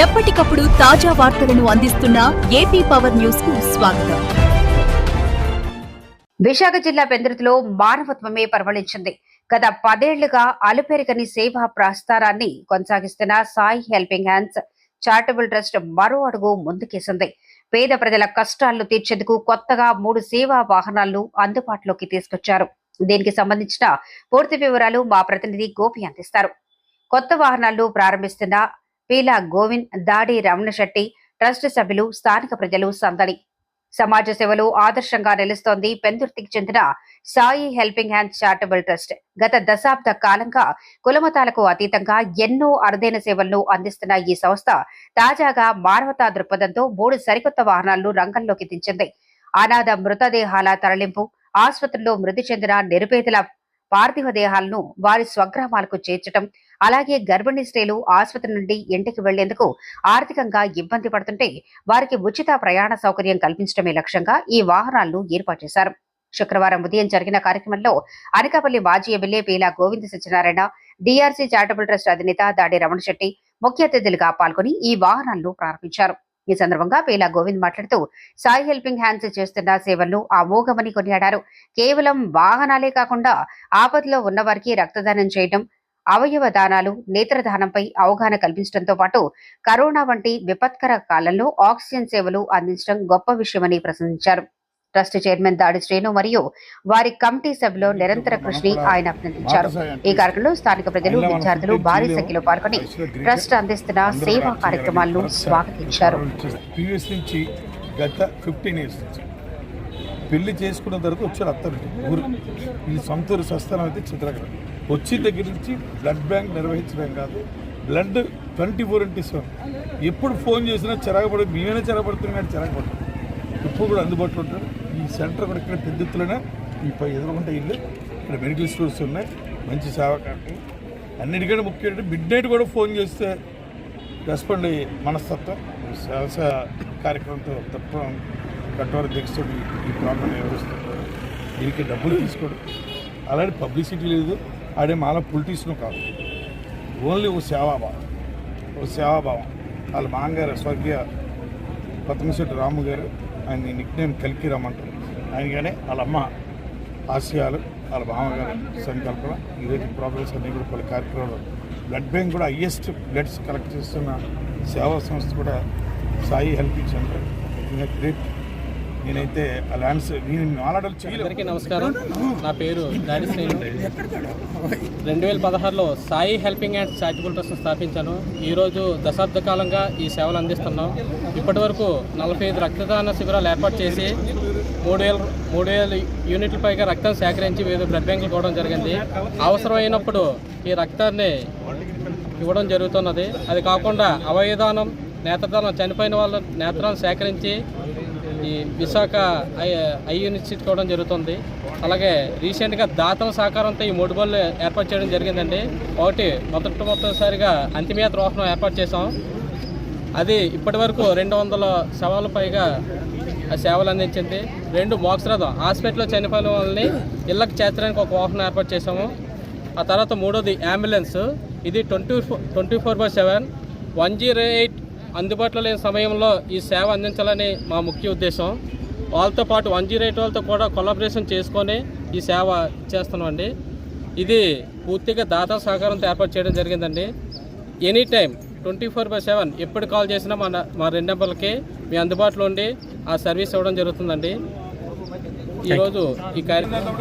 ఎప్పటికప్పుడు తాజా వార్తలను అందిస్తున్న ఏపీ పవర్ న్యూస్కు స్వాగతం. విశాఖ జిల్లా పెందుర్తిలో మానవత్వమే పరవళించింది గత పదేళ్ళుగా అలుపెరగని సేవా ప్రస్థానాన్ని కొనసాగిస్తున్న Sai helping hands charitable trust మరో అడుగు ముందుకేసింది. పేద ప్రజల కష్టాలను తీర్చేందుకు కొత్తగా మూడు సేవా వాహనాలను అందుబాటులోకి తీసుకొచ్చారు. దీనికి సంబంధించిన పూర్తి వివరాలు మా ప్రతినిధి గోపి అందిస్తారు. కొత్త వాహనాలను ప్రారంభిస్తున్న పీలా గోవింద్ దాడి రమణ శెట్టి ట్రస్ట్ సభ్యులు స్థానిక ప్రజలు సందడి. సమాజ సేవలు ఆదర్శంగా నిలుస్తోంది పెందుర్తికి చెందిన Sai helping hands charitable trust. గత దశాబ్ద కాలంగా కులమతాలకు అతీతంగా ఎన్నో అరుదైన సేవలను అందిస్తున్న ఈ సంస్థ తాజాగా మానవతా దృక్పథంతో మూడు సరికొత్త వాహనాలను రంగంలోకి దించింది. అనాథ మృతదేహాల తరలింపు ఆసుపత్రిలో మృతి చెందిన నిరుపేదల పార్థివ దేహాలను వారి స్వగ్రామాలకు చేర్చడం అలాగే గర్భిణీ స్త్రీలు ఆసుపత్రి నుండి ఇంటికి వెళ్ళేందుకు ఆర్థికంగా ఇబ్బంది పడుతుంటే వారికి ఉచిత ప్రయాణ సౌకర్యం కల్పించడమే లక్ష్యంగా ఈ వాహనాలను ఏర్పాటు చేశారు. శుక్రవారం ఉదయం జరిగిన కార్యక్రమంలో అనకాపల్లి మాజీ MLA Peela Govinda Satyanarayana DRC charitable trust అధినేత దాడి రమణ శెట్టి ముఖ్య అతిథులుగా పాల్గొని ఈ వాహనాలను ప్రారంభించారు. ఈ సందర్భంగా పీలా గోవింద్ మాట్లాడుతూ సాయి హెల్పింగ్ హ్యాండ్స్ చేస్తున్న సేవలను అమోఘమని కొనియాడారు. కేవలం వాహనాలే కాకుండా ఆపదలో ఉన్నవారికి రక్తదానం చేయడం అవయవ దానాలు నేత్రదానంపై అవగాహన కల్పించడంతో పాటు కరోనా వంటి విపత్కర కాలంలో ఆక్సిజన్ సేవలు అందించడం గొప్ప విషయమని ప్రశంసించారు. ట్రస్ట్ చైర్మన్ దాడి శ్రేణు మరియు వారి కమిటీ సభ్యులు నిరంతర కృషిని ఆయన అభినందించారు. ఈ కార్యక్రమంలో స్థానిక ప్రజలు విద్యార్థులు భారీ సంఖ్యలో పాల్గొని ట్రస్ట్ అందిస్తున్న సేవా కార్యక్రమాలను స్వాగతించారు. ప్రీవియస్ నుంచి గత ఫిఫ్టీన్ ఇయర్స్ నుంచి. పెళ్ళి చేసుకున్న తర్వాత వచ్చారు అత్తరు ఊరు. ఈ సొంత ఊరు స్వస్థలం అయితే చిత్రకళ వచ్చిన దగ్గర నుంచి బ్లడ్ బ్యాంక్ నిర్వహించడం కాదు. Blood twenty four into seven ఎప్పుడు ఫోన్ చేసినా చిరాగపడి మేమైనా చెరగబడుతున్నాం కానీ చిరాగపడుతుంది ఇప్పుడు కూడా అందుబాటులో ఉంటారు ఈ సెంటర్ కూడా ఇక్కడ పెద్ద ఎత్తులోనే ఈ పై ఎదురుకుంటే ఇల్లు. ఇక్కడ మెడికల్ స్టోర్స్ ఉన్నాయి. మంచి సేవ కార్యక్రమం. అన్నిటికంటే ముఖ్యమంటే మిడ్ నైట్ కూడా ఫోన్ చేస్తే రెస్పాండ్ అయ్యే మనస్తత్వం. వ్యవసాయ కార్యక్రమంతో తత్వం కఠోర దీక్షతో ఈ- ఈ ప్రాబ్లం వివరిస్తుంటారు దీనికి డబ్బులు తీసుకోడు. అలాంటి పబ్లిసిటీ లేదు. ఆడే మాల పొలిటీషియన్ కాదు. ఓన్లీ ఓ సేవాభావం. ఓ సేవాభావం. వాళ్ళ మాంగారు స్వర్గీయ పద్మశెట్టి రాము గారు ఆయన నిక్ నేమ్ కల్కి రమ్మంటారు. ఆయనగానే వాళ్ళ అమ్మ ఆశయాలు వాళ్ళ మామగారు సంకల్పన ఈరోజు ప్రోగ్రెస్ అన్ని కూడా పలు కార్యక్రమాలు. బ్లడ్ బ్యాంక్ కూడా హయ్యెస్ట్ బ్లడ్స్ కలెక్ట్ చేస్తున్న సేవా సంస్థ కూడా సాయి హెల్పింగ్ సెంటర్. ఇంకా గ్రేట్ నేనైతే ల్యాండ్స్ నేను మాట్లాడాలి అందరికీ నమస్కారం. నా పేరు దాడి శ్రీను రెండు వేల పదహారులో Sai helping and charitable trust స్థాపించాను. ఈరోజు దశాబ్ద కాలంగా ఈ సేవలు అందిస్తున్నాం. ఇప్పటి వరకు నలభై ఐదు రక్తదాన శిబిరాలు ఏర్పాటు చేసి మూడు వేల మూడు వేల యూనిట్ల పైగా రక్తం సేకరించి వివిధ బ్లడ్ బ్యాంకులు ఇవ్వడం జరిగింది. అవసరమైనప్పుడు ఈ రక్తాన్ని ఇవ్వడం జరుగుతున్నది. అది కాకుండా అవయదానం నేత్రదానం చనిపోయిన వాళ్ళ నేత్రాలను సేకరించి ఈ విశాఖ ఐ ఐ యూనివర్సిటీ ఇవ్వడం జరుగుతుంది. అలాగే రీసెంట్గా దాతల సహకారంతో ఈ మూడు బళ్ళు ఏర్పాటు చేయడం జరిగిందండి. ఒకటి మొదటి మొదటిసారిగా అంతిమయాత్ర వాహనం ఏర్పాటు చేశాం. అది ఇప్పటి వరకు రెండు వందల శవాల పైగా సేవలు అందించింది. రెండు మోక్షరథం హాస్పిటల్లో చనిపోయిన వాళ్ళని ఇళ్ళకి చేర్చడానికి ఒక వాహనం ఏర్పాటు చేసాము ఆ తర్వాత మూడోది అంబులెన్స్. ఇది twenty twenty four by seven. One zero eight అందుబాటులో లేని సమయంలో ఈ సేవ అందించాలని మా ముఖ్య ఉద్దేశం. వాళ్ళతో పాటు వన్ జీరో ఎయిట్ వాళ్ళతో కూడా కొలాబరేషన్ చేసుకొని ఈ సేవ చేస్తున్నామండి. ఇది పూర్తిగా దాతా సహకారంతో ఏర్పాటు చేయడం జరిగిందండి. Any time twenty four by seven ఎప్పుడు కాల్ చేసినా మా మా రెండు నెంబర్లకి మీ అందుబాటులో ఉండి ఆ సర్వీస్ ఇవ్వడం జరుగుతుందండి. ఈరోజు ఈ కార్యక్రమం